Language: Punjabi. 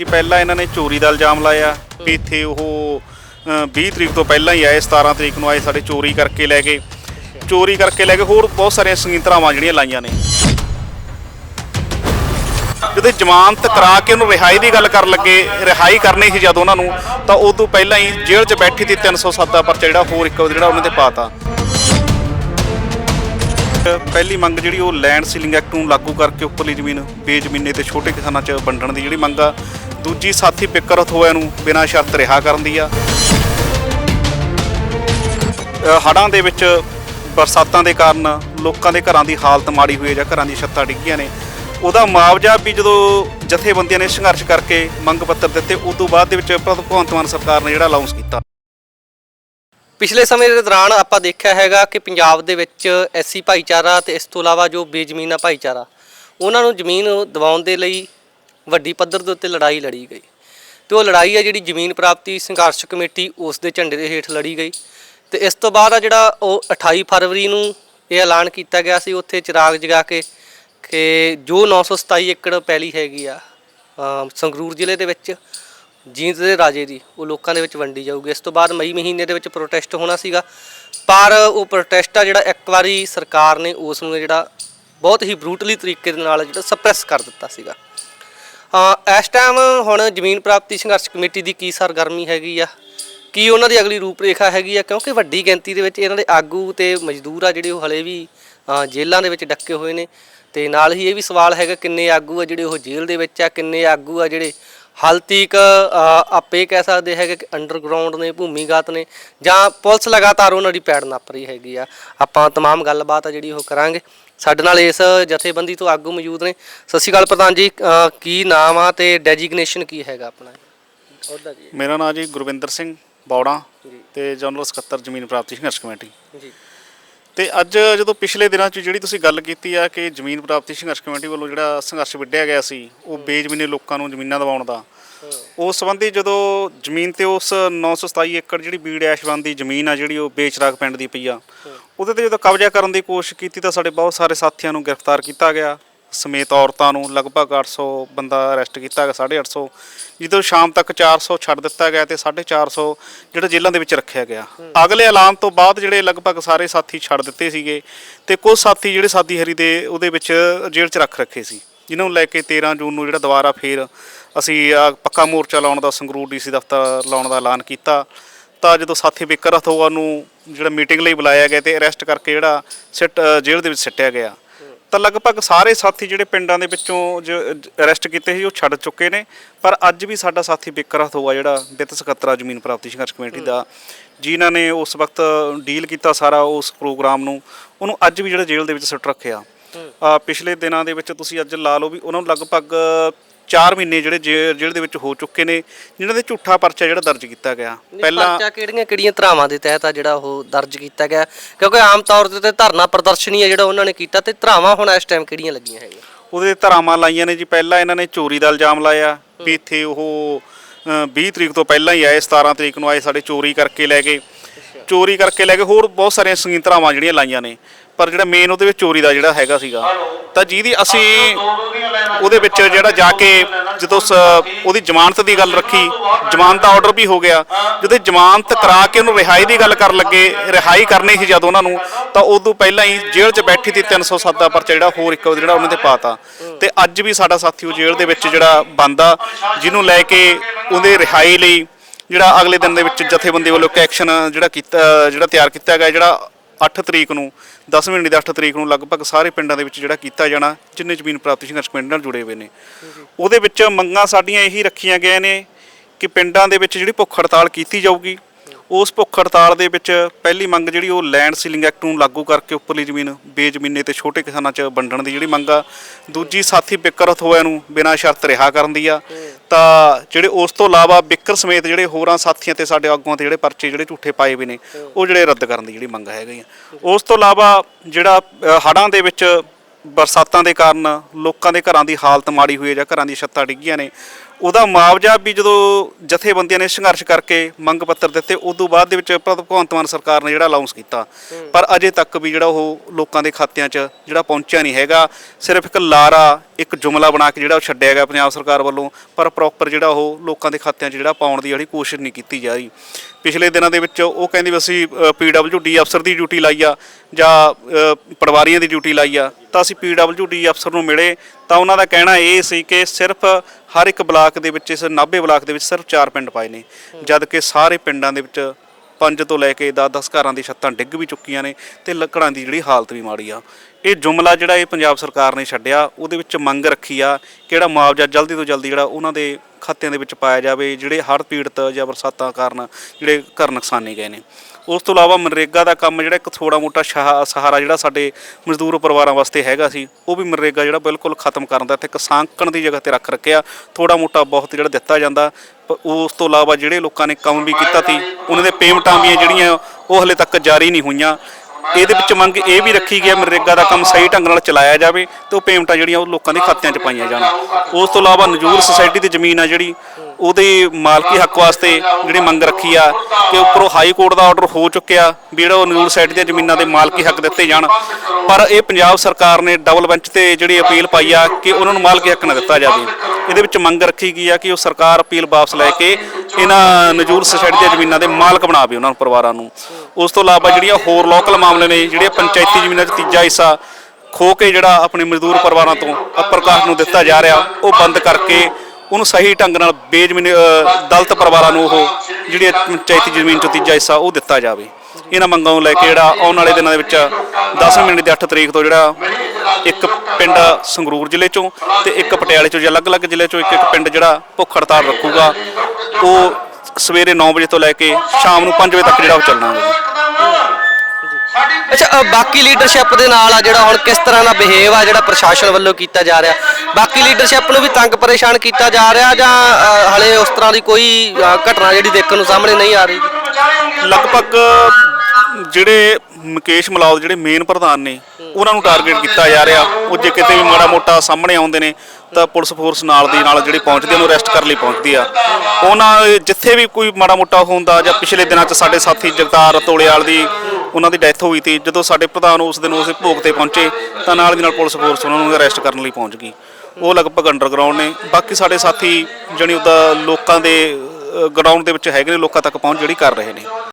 ਜੀ ਪਹਿਲਾਂ ਇਹਨਾਂ ਨੇ ਚੋਰੀ ਦਾ ਇਲਜ਼ਾਮ ਲਾਇਆ ਵੀ ਇੱਥੇ ਉਹ ਅ, 20 ਤਰੀਕ ਤੋਂ ਪਹਿਲਾਂ ਹੀ ਆਏ 17 ਤਰੀਕ ਨੂੰ ਆਏ ਸਾਡੇ ਚੋਰੀ ਕਰਕੇ ਲੈ ਗਏ। ਚੋਰੀ ਕਰਕੇ ਲੈ ਗਏ ਹੋਰ ਬਹੁਤ ਸਾਰੀਆਂ ਸੰਗੀਤਰਾਵਾਂ ਜਿਹੜੀਆਂ ਲਾਈਆਂ ਨੇ। ਜਦੋਂ ਜ਼ਮਾਨਤ ਕਰਾ ਕੇ ਉਹਨੂੰ ਰਿਹਾਈ ਦੀ ਗੱਲ ਕਰਨ ਲੱਗੇ ਰਿਹਾਈ ਕਰਨੀ ਸੀ ਜਦੋਂ ਉਹਨਾਂ ਨੂੰ ਤਾਂ ਉਦੋਂ ਪਹਿਲਾਂ ਹੀ ਜੇਲ੍ਹ 'ਚ ਬੈਠੀ ਤੀ 307 ਦਾ ਪਰਚਾ ਜਿਹੜਾ ਹੋਰ ਇੱਕ ਜਿਹੜਾ ਉਹਨਾਂ ਤੇ ਪਾਤਾ। ਪਹਿਲੀ ਮੰਗ ਜਿਹੜੀ ਉਹ ਲੈਂਡ ਸੀਲਿੰਗ ਐਕਟ ਨੂੰ ਲਾਗੂ ਕਰਕੇ ਉੱਪਰਲੀ ਜ਼ਮੀਨ ਬੇਜ਼ਮੀਨੇ ਤੇ ਛੋਟੇ ਕਿਸਾਨਾਂ 'ਚ ਵੰਡਣ ਦੀ ਜਿਹੜੀ ਮੰਗ ਆ, ਦੂਜੀ ਸਾਥੀ ਬਿਕਰਤ ਹੋਇਆ ਨੂੰ ਬਿਨਾਂ ਸ਼ਰਤ ਰਿਹਾ ਕਰਨ ਦੀ ਆ। ਹੜਾਂ ਦੇ ਵਿੱਚ ਬਰਸਾਤਾਂ ਦੇ ਕਾਰਨ ਲੋਕਾਂ ਦੇ ਘਰਾਂ ਦੀ ਹਾਲਤ ਮਾੜੀ ਹੋਈ ਹੈ ਜਾਂ ਘਰਾਂ ਦੀ ਛੱਤਾਂ ਡਿੱਗੀਆਂ ਨੇ। ਉਹਦਾ ਮੁਆਵਜ਼ਾ ਵੀ ਜਦੋਂ ਜਥੇਬੰਦੀਆਂ ਨੇ ਸੰਘਰਸ਼ ਕਰਕੇ ਮੰਗ ਪੱਤਰ ਦਿੱਤੇ ਉਸ ਤੋਂ ਬਾਅਦ ਦੇ ਵਿੱਚ ਭਗਵੰਤ ਮਾਨ ਸਰਕਾਰ ਨੇ ਜਿਹੜਾ ਅਲਾਉਂਸ ਕੀਤਾ। ਪਿਛਲੇ ਸਮੇਂ ਦੇ ਦੌਰਾਨ ਆਪਾਂ ਦੇਖਿਆ ਹੈਗਾ ਕਿ ਪੰਜਾਬ ਦੇ ਵਿੱਚ ਐਸੀ ਭਾਈਚਾਰਾ ਤੇ ਇਸ ਤੋਂ ਇਲਾਵਾ ਜੋ ਬੇਜ਼ਮੀਨਾ ਭਾਈਚਾਰਾ, ਉਹਨਾਂ ਨੂੰ ਜ਼ਮੀਨ ਦਿਵਾਉਣ ਦੇ ਲਈ ਵੱਡੀ ਪੱਧਰ ਦੇ ਉੱਤੇ ਲੜਾਈ ਲੜੀ ਗਈ ਤੇ ਉਹ ਲੜਾਈ ਹੈ ਜਿਹੜੀ ਜ਼ਮੀਨ ਪ੍ਰਾਪਤੀ ਸੰਘਰਸ਼ ਕਮੇਟੀ ਉਸ ਦੇ ਝੰਡੇ ਦੇ ਹੇਠ ਲੜੀ ਗਈ ਤੇ ਇਸ ਤੋਂ ਬਾਅਦ ਆ ਜਿਹੜਾ ਉਹ 28 ਫਰਵਰੀ ਨੂੰ ਇਹ ਐਲਾਨ ਕੀਤਾ ਗਿਆ ਸੀ, ਉੱਥੇ ਚਿਰਾਗ ਜਗਾ ਕੇ ਕਿ ਜੋ 927 ਏਕੜ ਪੈਲੀ ਹੈਗੀ ਆ ਸੰਗਰੂਰ ਜ਼ਿਲ੍ਹੇ ਦੇ ਵਿੱਚ ਜੀਂਦ ਦੇ ਰਾਜੇ ਦੀ, ਉਹ ਲੋਕਾਂ ਦੇ ਵਿੱਚ ਵੰਡੀ ਜਾਊਗੀ। ਇਸ ਤੋਂ ਬਾਅਦ ਮਈ ਮਹੀਨੇ ਦੇ ਵਿੱਚ ਪ੍ਰੋਟੈਸਟ ਹੋਣਾ ਸੀਗਾ। ਪਰ ਉਹ ਪ੍ਰੋਟੈਸਟ ਆ ਜਿਹੜਾ ਇੱਕ ਵਾਰੀ ਸਰਕਾਰ ਨੇ ਉਸ ਨੂੰ ਜਿਹੜਾ ਬਹੁਤ ਹੀ ਬਰੂਟਲੀ ਤਰੀਕੇ ਦੇ ਨਾਲ ਜਿਹੜਾ ਸਪਰੈਸ ਕਰ ਦਿੱਤਾ ਸੀਗਾ। ਇਸ ਟਾਈਮ ਹੁਣ ਜ਼ਮੀਨ ਪ੍ਰਾਪਤੀ ਸੰਘਰਸ਼ ਕਮੇਟੀ ਦੀ ਕੀ ਸਰਗਰਮੀ ਹੈਗੀ ਆ, ਕੀ ਉਹਨਾਂ ਦੀ ਅਗਲੀ ਰੂਪਰੇਖਾ ਹੈਗੀ ਆ, ਕਿਉਂਕਿ ਵੱਡੀ ਗਿਣਤੀ ਦੇ ਵਿੱਚ ਇਹਨਾਂ ਦੇ ਆਗੂ ਤੇ ਮਜ਼ਦੂਰ ਆ ਜਿਹੜੇ ਉਹ ਹਲੇ ਵੀ ਜੇਲ੍ਹਾਂ ਦੇ ਵਿੱਚ ਡੱਕੇ ਹੋਏ ਨੇ। ਤੇ ਨਾਲ ਹੀ ਇਹ ਵੀ ਸਵਾਲ ਹੈਗਾ ਕਿੰਨੇ ਆਗੂ ਆ ਜਿਹੜੇ ਉਹ ਜੇਲ੍ਹ ਦੇ ਵਿੱਚ ਆ, ਕਿੰਨੇ ਆਗੂ ਆ ਜਿਹੜੇ ਹਾਲ ਤੀਕ ਅ, ਆਪੇ ਕਹਿ ਸਕਦੇ ਹੈਗੇ ਕਿ ਅੰਡਰਗਰਾਉਂਡ ਨੇ ਭੂਮੀਗਤ ਨੇ ਜਾਂ ਪੁਲਿਸ ਲਗਾਤਾਰ ਉਹਨਾਂ ਦੀ ਪੈੜ ਨੱਪ ਰਹੀ ਹੈਗੀ ਆ ਆਪਾਂ तमाम ਗੱਲਬਾਤ ਆ ਜਿਹੜੀ ਉਹ ਕਰਾਂਗੇ ਸਾਡੇ ਨਾਲ ਇਸ ਜਥੇਬੰਦੀ ਤੋਂ ਆਗੂ ਮੌਜੂਦ ਨੇ ਸਤਿ ਸ਼੍ਰੀ ਅਕਾਲ ਪ੍ਰਧਾਨ ਜੀ ਅ, ਕੀ ਨਾਮ ਆ ਤੇ ਡੈਜਿਗਨੇਸ਼ਨ ਕੀ ਹੈਗਾ ਆਪਣਾ ਉਹਦਾ ਜੀ ਮੇਰਾ ਨਾਮ ਜੀ ਗੁਰਵਿੰਦਰ ਸਿੰਘ ਬੌੜਾ ਜੀ। ਤੇ ਜਨਰਲ ਸਕੱਤਰ ਜ਼ਮੀਨ ਪ੍ਰਾਪਤੀ ਸੰਘਰਸ਼ ਕਮੇਟੀ ਜੀ ਤੇ ਅੱਜ ਜਦੋਂ ਪਿਛਲੇ ਦਿਨਾਂ 'ਚ ਜਿਹੜੀ ਤੁਸੀਂ ਗੱਲ ਕੀਤੀ ਆ ਕਿ ਜ਼ਮੀਨ ਪ੍ਰਾਪਤੀ ਸੰਘਰਸ਼ ਕਮੇਟੀ ਵੱਲੋਂ ਜਿਹੜਾ ਸੰਘਰਸ਼ ਵਿੱਢਿਆ ਗਿਆ ਸੀ ਉਹ ਬੇਜ਼ਮੀਨੇ ਲੋਕਾਂ ਨੂੰ ਜ਼ਮੀਨਾਂ ਦਿਵਾਉਣ ਦਾ ਉਸ ਸੰਬੰਧੀ ਜਦੋਂ ਜ਼ਮੀਨ ਤੇ ਉਸ 927 ਏਕੜ ਜਿਹੜੀ ਬੀੜ ਐਸ਼ਵੰਦ ਦੀ ਜ਼ਮੀਨ ਆ ਜਿਹੜੀ ਉਹ ਬੇਚਰਾਗ ਪਿੰਡ ਦੀ ਪਈ ਆ ਉਹਦੇ ਤੇ ਜਦੋਂ ਕਬਜ਼ਾ ਕਰਨ ਦੀ ਕੋਸ਼ਿਸ਼ ਕੀਤੀ ਤਾਂ ਸਾਡੇ ਬਹੁਤ ਸਾਰੇ ਸਾਥੀਆਂ ਨੂੰ ਗ੍ਰਿਫਤਾਰ ਕੀਤਾ ਗਿਆ। ਸਮੇਤ ਔਰਤਾਂ ਨੂੰ ਲਗਭਗ 800 ਬੰਦਾ ਅਰੈਸਟ ਕੀਤਾ ਗਿਆ 850 ਜਦੋਂ ਸ਼ਾਮ ਤੱਕ 400 ਛੱਡ ਦਿੱਤਾ ਗਿਆ ਤੇ 450 ਜਿਹੜਾ ਜੇਲ੍ਹਾਂ ਦੇ ਵਿੱਚ ਰੱਖਿਆ ਗਿਆ। ਅਗਲੇ ਐਲਾਨ ਤੋਂ ਬਾਅਦ ਜਿਹੜੇ ਲਗਭਗ ਸਾਰੇ ਸਾਥੀ ਛੱਡ ਦਿੱਤੇ ਸੀਗੇ ਤੇ ਕੁਝ ਸਾਥੀ ਜਿਹੜੇ ਸਾਦੀ ਹਰੀ ਦੇ ਉਹਦੇ ਵਿੱਚ ਜੇਲ੍ਹ 'ਚ ਰੱਖ ਰੱਖੇ ਸੀ, ਜਿਨ੍ਹਾਂ ਨੂੰ ਲੈ ਕੇ 13 ਜੂਨ ਨੂੰ ਜਿਹੜਾ ਦੁਬਾਰਾ ਫੇਰ ਅਸੀਂ ਪੱਕਾ ਮੋਰਚਾ ਲਾਉਣ ਦਾ, ਸੰਗਰੂਰ ਡੀਸੀ ਦਫ਼ਤਰ ਲਾਉਣ ਦਾ ਐਲਾਨ ਕੀਤਾ। ਤਾਂ ਜਦੋਂ ਸਾਥੀ ਬਿਕਰਤ ਹੋਆ ਨੂੰ ਜਿਹੜਾ ਮੀਟਿੰਗ ਲਈ ਬੁਲਾਇਆ ਗਿਆ ਤੇ ਅਰੈਸਟ ਕਰਕੇ ਜਿਹੜਾ ਸਿੱਟ ਜੇਲ੍ਹ ਦੇ ਵਿੱਚ ਸਿੱਟਿਆ ਗਿਆ ਤਾਂ ਲਗਭਗ ਸਾਰੇ ਸਾਥੀ ਜਿਹੜੇ ਪਿੰਡਾਂ ਦੇ ਵਿੱਚੋਂ ਅਰੈਸਟ ਕੀਤੇ ਸੀ ਉਹ ਛੱਡ ਚੁੱਕੇ ਨੇ। ਪਰ ਅੱਜ ਵੀ ਸਾਡਾ ਸਾਥੀ ਬਿਕਰਤ ਹੋਆ ਜਿਹੜਾ ਵਿੱਤ ਸਕੱਤਰਾ ਜ਼ਮੀਨ ਪ੍ਰਾਪਤੀ ਸੰਘਰਸ਼ ਕਮੇਟੀ ਦਾ। ਜਿਨ੍ਹਾਂ ਨੇ ਉਸ ਵਕਤ ਡੀਲ ਕੀਤਾ ਸਾਰਾ ਉਸ ਪ੍ਰੋਗਰਾਮ ਨੂੰ ਉਹਨੂੰ ਅੱਜ ਵੀ ਜਿਹੜਾ ਜੇਲ੍ਹ ਦੇ ਵਿੱਚ ਸਿੱਟ ਰੱਖਿਆ। ਆ ਪਿਛਲੇ ਦਿਨਾਂ ਦੇ ਵਿੱਚ ਤੁਸੀਂ ਅੱਜ ਲਾ ਲਓ ਵੀ ਉਹਨਾਂ ਨੂੰ ਲਗਭਗ 4 ਮਹੀਨੇ ਜਿਹੜੇ ਜੇ- ਜੇਲ੍ਹ ਦੇ ਵਿੱਚ ਹੋ ਚੁੱਕੇ ਨੇ ਜਿਨ੍ਹਾਂ ਦੇ ਝੂਠਾ ਪਰਚਾ ਜਿਹੜਾ ਦਰਜ ਕੀਤਾ ਗਿਆ। ਪਹਿਲਾਂ ਪਰਚਾ ਕਿਹੜੀਆਂ ਕਿਹੜੀਆਂ ਧਰਾਵਾਂ ਦੇ ਤਹਿਤ ਆ ਜਿਹੜਾ ਉਹ ਦਰਜ ਕੀਤਾ ਗਿਆ? ਕਿਉਂਕਿ ਆਮ ਤੌਰ ਤੇ ਤੇ ਧਰਨਾ ਪ੍ਰਦਰਸ਼ਨੀ ਆ ਜਿਹੜਾ ਉਹਨਾਂ ਨੇ ਕੀਤਾ ਤੇ ਧਰਾਵਾਂ ਹੁਣ ਇਸ ਟਾਈਮ ਕਿਹੜੀਆਂ ਲੱਗੀਆਂ ਹੈਗੀਆਂ? ਉਹਦੇ ਧਰਾਵਾਂ ਲਾਈਆਂ ਨੇ ਜੀ। ਪਹਿਲਾਂ ਇਹਨਾਂ ਨੇ ਚੋਰੀ ਦਾ ਇਲਜ਼ਾਮ ਲਾਇਆ ਵੀ ਇੱਥੇ ਉਹ ਅ, 20 ਤਰੀਕ ਤੋਂ ਪਹਿਲਾਂ ਹੀ ਆਏ 17 ਤਰੀਕ ਨੂੰ ਆਏ ਸਾਡੇ ਚੋਰੀ ਕਰਕੇ ਲੈ ਗਏ। ਚੋਰੀ ਕਰਕੇ ਲੈ ਗਏ। ਹੋਰ ਬਹੁਤ ਸਾਰੀਆਂ ਸੰਗੀਨ ਧਰਾਵਾਂ ਜਿਹੜੀਆਂ ਲਾਈਆਂ ਨੇ। ਪਰ ਜਿਹੜਾ ਮੇਨ ਉਹਦੇ ਵਿੱਚ ਚੋਰੀ ਦਾ ਜਿਹੜਾ ਹੈਗਾ ਸੀਗਾ, ਤਾਂ ਜਿਹਦੀ ਅਸੀਂ ਉਹਦੇ ਵਿੱਚ ਜਿਹੜਾ ਜਾ ਕੇ ਜਦੋਂ ਸ- ਉਹਦੀ ਜ਼ਮਾਨਤ ਦੀ ਗੱਲ ਰੱਖੀ, ਜ਼ਮਾਨਤ ਦਾ ਆਰਡਰ ਵੀ ਹੋ ਗਿਆ। ਜਦੋਂ ਜ਼ਮਾਨਤ ਕਰਾ ਕੇ ਉਹਨੂੰ ਰਿਹਾਈ ਦੀ ਗੱਲ ਕਰਨ ਲੱਗੇ, ਰਿਹਾਈ ਕਰਨੀ ਸੀ ਜਦੋਂ ਉਹਨਾਂ ਨੂੰ, ਤਾਂ ਉਦੋਂ ਪਹਿਲਾਂ ਹੀ ਜੇਲ੍ਹ 'ਚ ਬੈਠੀ ਤੀ 307 ਦਾ ਪਰਚਾ ਜਿਹੜਾ ਹੋਰ ਇੱਕ ਜਿਹੜਾ ਉਹਨਾਂ ਤੇ ਪਾਤਾ। ਤੇ ਅੱਜ ਵੀ ਸਾਡਾ ਸਾਥੀ ਉਹ ਜੇਲ੍ਹ ਦੇ ਵਿੱਚ ਜਿਹੜਾ ਬੰਦਾ, ਜਿਹਨੂੰ ਲੈ ਕੇ ਉਹਦੇ ਰਿਹਾਈ ਲਈ ਜਿਹੜਾ ਅਗਲੇ ਦਿਨ ਦੇ ਵਿੱਚ ਜਥੇਬੰਦੀ ਵੱਲੋਂ ਇੱਕ ਐਕਸ਼ਨ ਜਿਹੜਾ ਕੀਤਾ, ਜਿਹੜਾ ਤਿਆਰ ਕੀਤਾ ਗਿਆ, ਜਿਹੜਾ 8 ਤਰੀਕ ਨੂੰ 10 ਮਹੀਨੇ ਦੀ 8 ਤਰੀਕ ਨੂੰ ਲਗਭਗ ਸਾਰੇ ਪਿੰਡਾਂ ਦੇ ਵਿੱਚ ਜਿਹੜਾ ਕੀਤਾ ਜਾਣਾ, ਜਿੰਨੇ ਜ਼ਮੀਨ ਪ੍ਰਾਪਤੀ ਸੰਘਰਸ਼ ਕਮੇਟੀ ਨਾਲ ਜੁੜੇ ਹੋਏ ਨੇ। ਉਹਦੇ ਵਿੱਚ ਮੰਗਾਂ ਸਾਡੀਆਂ ਇਹੀ ਰੱਖੀਆਂ ਗਈਆਂ ਨੇ ਕਿ ਪਿੰਡਾਂ ਦੇ ਵਿੱਚ ਜਿਹੜੀ ਭੁੱਖ ਹੜਤਾਲ ਕੀਤੀ ਜਾਊਗੀ ਉਸ ਭੁੱਖ ਹੜਤਾਲ ਦੇ ਵਿੱਚ ਪਹਿਲੀ ਮੰਗ ਜਿਹੜੀ ਉਹ ਲੈਂਡ ਸੀਲਿੰਗ ਐਕਟ ਨੂੰ ਲਾਗੂ ਕਰਕੇ ਉੱਪਰਲੀ ਜ਼ਮੀਨ ਬੇਜ਼ਮੀਨੇ ਤੇ ਛੋਟੇ ਕਿਸਾਨਾਂ 'ਚ ਵੰਡਣ ਦੀ ਜਿਹੜੀ ਮੰਗ ਆ। ਦੂਜੀ ਸਾਥੀ ਬਿਕਰਤ ਹੋਇਆ ਨੂੰ ਬਿਨਾਂ ਸ਼ਰਤ ਰਿਹਾ ਕਰਨ ਦੀ ਆ। ਤਾਂ ਜਿਹੜੇ ਉਸ ਤੋਂ ਇਲਾਵਾ ਬਿਕਰ ਸਮੇਤ ਜਿਹੜੇ ਹੋਰਾਂ ਸਾਥੀਆਂ ਤੇ ਸਾਡੇ ਆਗੂਆਂ ਤੇ ਜਿਹੜੇ ਪਰਚੇ ਜਿਹੜੇ ਝੂਠੇ ਪਾਏ ਹੋਏ ਨੇ ਉਹ ਜਿਹੜੇ ਰੱਦ ਕਰਨ ਦੀ ਜਿਹੜੀ ਮੰਗ ਹੈਗੀ ਆ। ਉਸ ਤੋਂ ਇਲਾਵਾ ਜਿਹੜਾ ਅ, ਹੜ੍ਹਾਂ ਦੇ ਵਿੱਚ ਬਰਸਾਤਾਂ ਦੇ ਕਾਰਨ ਲੋਕਾਂ ਦੇ ਘਰਾਂ ਦੀ ਹਾਲਤ ਮਾੜੀ ਹੋਈ ਹੈ ਜਾਂ ਘਰਾਂ ਦੀ ਛੱਤਾਂ ਡਿੱਗੀਆਂ ਨੇ ਉਹਦਾ ਮੁਆਵਜ਼ਾ ਵੀ ਜਦੋਂ ਜਥੇਬੰਦੀਆਂ ਨੇ ਸੰਘਰਸ਼ ਕਰਕੇ ਮੰਗ ਪੱਤਰ ਦਿੱਤੇ ਉਦੋਂ ਬਾਅਦ ਦੇ ਵਿੱਚ ਭਗਵ- ਭਗਵੰਤ ਮਾਨ ਸਰਕਾਰ ਨੇ ਜਿਹੜਾ ਅਲਾਉਂਸ ਕੀਤਾ। ਪਰ ਅਜੇ ਤੱਕ ਵੀ ਜਿਹੜਾ ਉਹ ਲੋਕਾਂ ਦੇ ਖਾਤਿਆਂ 'ਚ ਜਿਹੜਾ ਪਹੁੰਚਿਆ ਨਹੀਂ ਹੈਗਾ ਸਿਰਫ ਇੱਕ ਲਾਰਾ ਇੱਕ ਜੁਮਲਾ ਬਣਾ ਕੇ ਜਿਹੜਾ ਉਹ ਛੱਡਿਆ ਗਿਆ ਪੰਜਾਬ ਸਰਕਾਰ ਵੱਲੋਂ ਪਰ ਪ੍ਰੋਪਰ ਜਿਹੜਾ ਉਹ ਲੋਕਾਂ ਦੇ ਖਾਤਿਆਂ 'ਚ ਜਿਹੜਾ ਪਾਉਣ ਦੀ ਜਿਹੜੀ ਕੋਸ਼ਿਸ਼ ਨਹੀਂ ਕੀਤੀ ਜਾ ਰਹੀ। ਪਿਛਲੇ ਦਿਨਾਂ ਦੇ ਵਿੱਚ ਉਹ ਕਹਿੰਦੇ ਵੀ ਅਸੀਂ ਪੀਡਬਲਯੂਡੀ ਅਫਸਰ ਦੀ ਡਿਊਟੀ ਲਾਈ ਆ ਜਾਂ ਪਟਵਾਰੀਆਂ ਦੀ ਡਿਊਟੀ ਲਾਈ ਆ ਤਾਂ ਅਸੀਂ ਪੀਡਬਲਯੂਡੀ ਅਫਸਰ ਨੂੰ ਮਿਲੇ ਤਾਂ ਉਹਨਾਂ ਦਾ ਕਹਿਣਾ ਇਹ ਸੀ ਕਿ ਸਿਰਫ ਹਰ ਇੱਕ ਬਲਾਕ ਦੇ ਵਿੱਚ, ਇਸ 90 ਬਲਾਕ ਦੇ ਵਿੱਚ ਸਿਰਫ 4 ਪਿੰਡ ਪਾਏ ਨੇ। ਜਦ ਕਿ ਸਾਰੇ ਪਿੰਡਾਂ ਦੇ ਵਿੱਚ ਪੰਜ ਤੋਂ ਲੈ ਕੇ 10-10 ਘਰਾਂ ਦੀ ਛੱਤਾਂ ਡਿੱਗ ਵੀ ਚੁੱਕੀਆਂ ਨੇ ਤੇ ਲੱਕੜਾਂ ਦੀ ਜਿਹੜੀ ਹਾਲਤ ਵੀ ਮਾੜੀ ਆ। ਇਹ ਜੁਮਲਾ ਜਿਹੜਾ ਇਹ ਪੰਜਾਬ ਸਰਕਾਰ ਨੇ ਛੱਡਿਆ, ਉਹਦੇ ਵਿੱਚ ਮੰਗ ਰੱਖੀ ਆ ਕਿਹੜਾ ਮੁਆਵਜ਼ਾ ਜਲਦੀ ਤੋਂ ਜਲਦੀ ਜਿਹੜਾ ਉਹਨਾਂ ਦੇ ਖਾਤਿਆਂ ਦੇ ਵਿੱਚ ਪਾਇਆ ਜਾਵੇ, ਜਿਹੜੇ ਹੜ੍ਹ ਪੀੜਤ ਜਾਂ ਬਰਸਾਤਾਂ ਕਾਰਨ ਜਿਹੜੇ ਘਰ ਨੁਕਸਾਨੇ ਗਏ ਨੇ। ਉਸ ਤੋਂ ਇਲਾਵਾ ਮਨਰੇਗਾ ਦਾ ਕੰਮ ਜਿਹੜਾ ਇੱਕ ਥੋੜਾ ਮੋਟਾ ਸ਼ਾਹ- ਸਹਾਰਾ ਜਿਹੜਾ ਸਾਡੇ ਮਜ਼ਦੂਰ ਪਰਿਵਾਰਾਂ ਵਾਸਤੇ ਹੈਗਾ ਸੀ, ਉਹ ਵੀ ਮਨਰੇਗਾ ਜਿਹੜਾ ਬਿਲਕੁਲ ਖਤਮ ਕਰਨ ਦਾ ਇੱਥੇ ਇੱਕ ਸਾਂਕਣ ਦੀ ਜਗ੍ਹਾ ਤੇ ਰੱਖ ਰੱਖਿਆ। ਥੋੜਾ ਮੋਟਾ ਬਹੁਤ ਜਿਹੜਾ ਦਿੱਤਾ ਜਾਂਦਾ। ਪ- ਉਸ ਤੋਂ ਇਲਾਵਾ ਜਿਹੜੇ ਲੋਕਾਂ ਨੇ ਕੰਮ ਵੀ ਕੀਤਾ ਸੀ, ਉਹਨਾਂ ਦੇ ਪੇਮੈਂਟਾਂ ਵੀ ਜਿਹੜੀਆਂ, ਉਹ ਹਲੇ ਤੱਕ ਜਾਰੀ ਨਹੀਂ ਹੋਈਆਂ। ਇਹਦੇ ਵਿੱਚ ਮੰਗ ਇਹ ਵੀ ਰੱਖੀ ਗਿਆ ਮਨਰੇਗਾ ਦਾ ਕੰਮ ਸਹੀ ਢੰਗ ਨਾਲ ਚਲਾਇਆ ਜਾਵੇ ਤੇ ਉਹ ਪੇਮੈਂਟਾਂ ਜਿਹੜੀਆਂ ਉਹ ਲੋਕਾਂ ਦੇ ਖਾਤਿਆਂ 'ਚ ਪਾਈਆਂ ਜਾਣ। ਉਸ ਤੋਂ ਇਲਾਵਾ ਨਜੂਰ ਸੁਸਾਇਟੀ ਦੀ ਜ਼ਮੀਨ ਆ ਜਿਹੜੀ ਉਹਦੇ ਮਾਲਕੀ ਹੱਕ ਵਾਸਤੇ ਜਿਹੜੀ ਮੰਗ ਰੱਖੀ ਆ ਕਿ ਉੱਪਰੋਂ ਹਾਈ ਕੋਰਟ ਦਾ ਆਰਡਰ ਹੋ ਚੁੱਕਿਆ ਵੀ ਜਿਹੜਾ ਉਹ ਨਜੂਰ ਸੁਸਾਇਟੀ ਦੀਆਂ ਜ਼ਮੀਨਾਂ ਦੇ ਮਾਲਕੀ ਹੱਕ ਦਿੱਤੇ ਜਾਣ। ਪਰ ਇਹ ਪੰਜਾਬ ਸਰਕਾਰ ਨੇ ਡਬਲ ਬੈਂਚ ਤੇ ਜਿਹੜੀ ਅਪੀਲ ਪਾਈ ਆ ਕਿ ਉਹਨਾਂ ਨੂੰ ਮਾਲਕੀ ਹੱਕ ਨਾ ਦਿੱਤਾ ਜਾਵੇ। ਇਹਦੇ ਵਿੱਚ ਮੰਗ ਰੱਖੀ ਗਈ ਆ ਕਿ ਉਹ ਸਰਕਾਰ ਅਪੀਲ ਵਾਪਸ ਲੈ ਕੇ ਇਹਨਾਂ ਨਜੂਰ ਸੁਸਾਇਟੀ ਦੀਆਂ ਜ਼ਮੀਨਾਂ ਦੇ ਮਾਲਕ ਬਣਾਵੇ ਉਹਨਾਂ ਨੂੰ ਪਰਿਵਾਰਾਂ ਨੂੰ। ਉਸ ਤੋਂ ਇਲਾਵਾ ਜਿਹੜੀਆਂ ਹੋਰ ਲੋਕਲ ਮਾਮਲੇ ਨੇ, ਜਿਹੜੀਆਂ ਪੰਚਾਇਤੀ ਜ਼ਮੀਨਾਂ 'ਚ ਤੀਜਾ ਹਿੱਸਾ ਖੋ ਕੇ ਜਿਹੜਾ ਆਪਣੇ ਮਜ਼ਦੂਰ ਪਰਿਵਾਰਾਂ ਤੋਂ ਅੱਪਰ ਕਾਸਟ ਨੂੰ ਦਿੱਤਾ ਜਾ ਰਿਹਾ, ਉਹ ਬੰਦ ਕਰਕੇ ਉਹਨੂੰ ਸਹੀ ਢੰਗ ਨਾਲ ਬੇਜ਼ਮੀਨ ਦਲਤ ਪਰਿਵਾਰਾਂ ਨੂੰ ਉਹ ਜਿਹੜੀ ਪੰਚਾਇਤੀ ਜ਼ਮੀਨ 'ਚੋਂ ਤੀਜਾ ਹਿੱਸਾ ਉਹ ਦਿੱਤਾ ਜਾਵੇ। ਇਹਨਾਂ ਮੰਗਾਂ ਨੂੰ ਲੈ ਕੇ ਜਿਹੜਾ ਆਉਣ ਵਾਲੇ ਦਿਨਾਂ ਦੇ ਵਿੱਚ 10 ਮਹੀਨੇ ਦੀ 8 ਤਰੀਕ ਤੋਂ ਜਿਹੜਾ ਇੱਕ ਪਿੰਡ ਸੰਗਰੂਰ ਜ਼ਿਲ੍ਹੇ ਚੋਂ ਤੇ ਇੱਕ ਪਟਿਆਲੇ ਚੋਂ ਜਾਂ ਅਲੱਗ-ਅਲੱਗ ਜ਼ਿਲ੍ਹੇ ਚੋਂ ਇੱਕ ਇੱਕ ਪਿੰਡ ਜਿਹੜਾ ਭੁੱਖ ਹੜਤਾਲ ਰੱਖੂਗਾ, ਉਹ ਸਵੇਰੇ 9 ਵਜੇ ਤੋਂ ਲੈ ਕੇ ਸ਼ਾਮ ਨੂੰ 5 ਵਜੇ ਤੱਕ ਜਿਹੜਾ ਉਹ ਚੱਲਣਾ ਹੈ। ਅੱਛਾ ਬਾਕੀ ਲੀਡਰਸ਼ਿਪ ਦੇ ਨਾਲ ਆ ਜਿਹੜਾ ਹੁਣ ਕਿਸ ਤਰ੍ਹਾਂ ਦਾ ਬਿਹੇਵ ਆ ਜਿਹੜਾ ਪ੍ਰਸ਼ਾਸਨ ਵੱਲੋਂ ਕੀਤਾ ਜਾ ਰਿਹਾ। ਬਾਕੀ ਲੀਡਰਸ਼ਿਪ ਨੂੰ ਵੀ ਤੰਗ ਪਰੇਸ਼ਾਨ ਕੀਤਾ ਜਾ ਰਿਹਾ ਜਾਂ ਹਲੇ ਉਸ ਤਰ੍ਹਾਂ ਦੀ ਕੋਈ ਘਟਨਾ ਜਿਹੜੀ ਦੇਖਣ ਨੂੰ ਸਾਹਮਣੇ ਨਹੀਂ ਆ ਰਹੀ ਲਗਭਗ ਜਿਹੜੇ ਮੁਕੇਸ਼ ਮਲਾਉਦ ਜਿਹੜੇ ਮੇਨ ਪ੍ਰਧਾਨ ਨੇ ਉਹਨਾਂ ਨੂੰ ਟਾਰਗੇਟ ਕੀਤਾ ਜਾ ਰਿਹਾ। ਉਹ ਜੇ ਕਿਤੇ ਵੀ ਮਾੜਾ ਮੋਟਾ ਸਾਹਮਣੇ ਆਉਂਦੇ ਨੇ ਤਾਂ ਪੁਲਿਸ ਫੋਰਸ ਨਾਲ ਦੀ ਨਾਲ ਜਿਹੜੀ ਪਹੁੰਚਦੀ ਉਹਨੂੰ ਅਰੈਸਟ ਕਰਨ ਲਈ ਪਹੁੰਚਦੀ ਆ। ਉਹਨਾਂ ਜਿੱਥੇ ਵੀ ਕੋਈ ਮਾੜਾ ਮੋਟਾ ਹੁੰਦਾ ਜਾਂ ਪਿਛਲੇ ਦਿਨਾਂ 'ਚ ਸਾਡੇ ਸਾਥੀ ਜਗਤਾਰ ਤੋਲੇਵਾਲ ਦੀ ਉਹਨਾਂ ਦੀ ਡੈਥ ਹੋਈ ਸੀ ਜਦੋਂ ਸਾਡੇ ਪ੍ਰਧਾਨ ਉਸ ਦਿਨ ਉਸ ਭੋਗ ਤੇ ਪਹੁੰਚੇ, ਤਾਂ ਨਾਲ ਦੀ ਨਾਲ ਪੁਲਿਸ ਫੋਰਸ ਉਹਨਾਂ ਨੂੰ ਅਰੈਸਟ ਕਰਨ ਲਈ ਪਹੁੰਚ ਗਈ। ਉਹ ਲਗਭਗ ਅੰਡਰਗਰਾਉਂਡ ਨੇ। ਬਾਕੀ ਸਾਡੇ ਸਾਥੀ, ਜਣੀ ਉਹਦਾ ਲੋਕਾਂ ਦੇ ਗਰਾਊਂਡ ਦੇ ਵਿੱਚ ਹੈਗੇ ਨੇ, ਲੋਕਾਂ ਤੱਕ ਪਹੁੰਚ ਜਿਹੜੀ ਕਰ ਰਹੇ ਨੇ।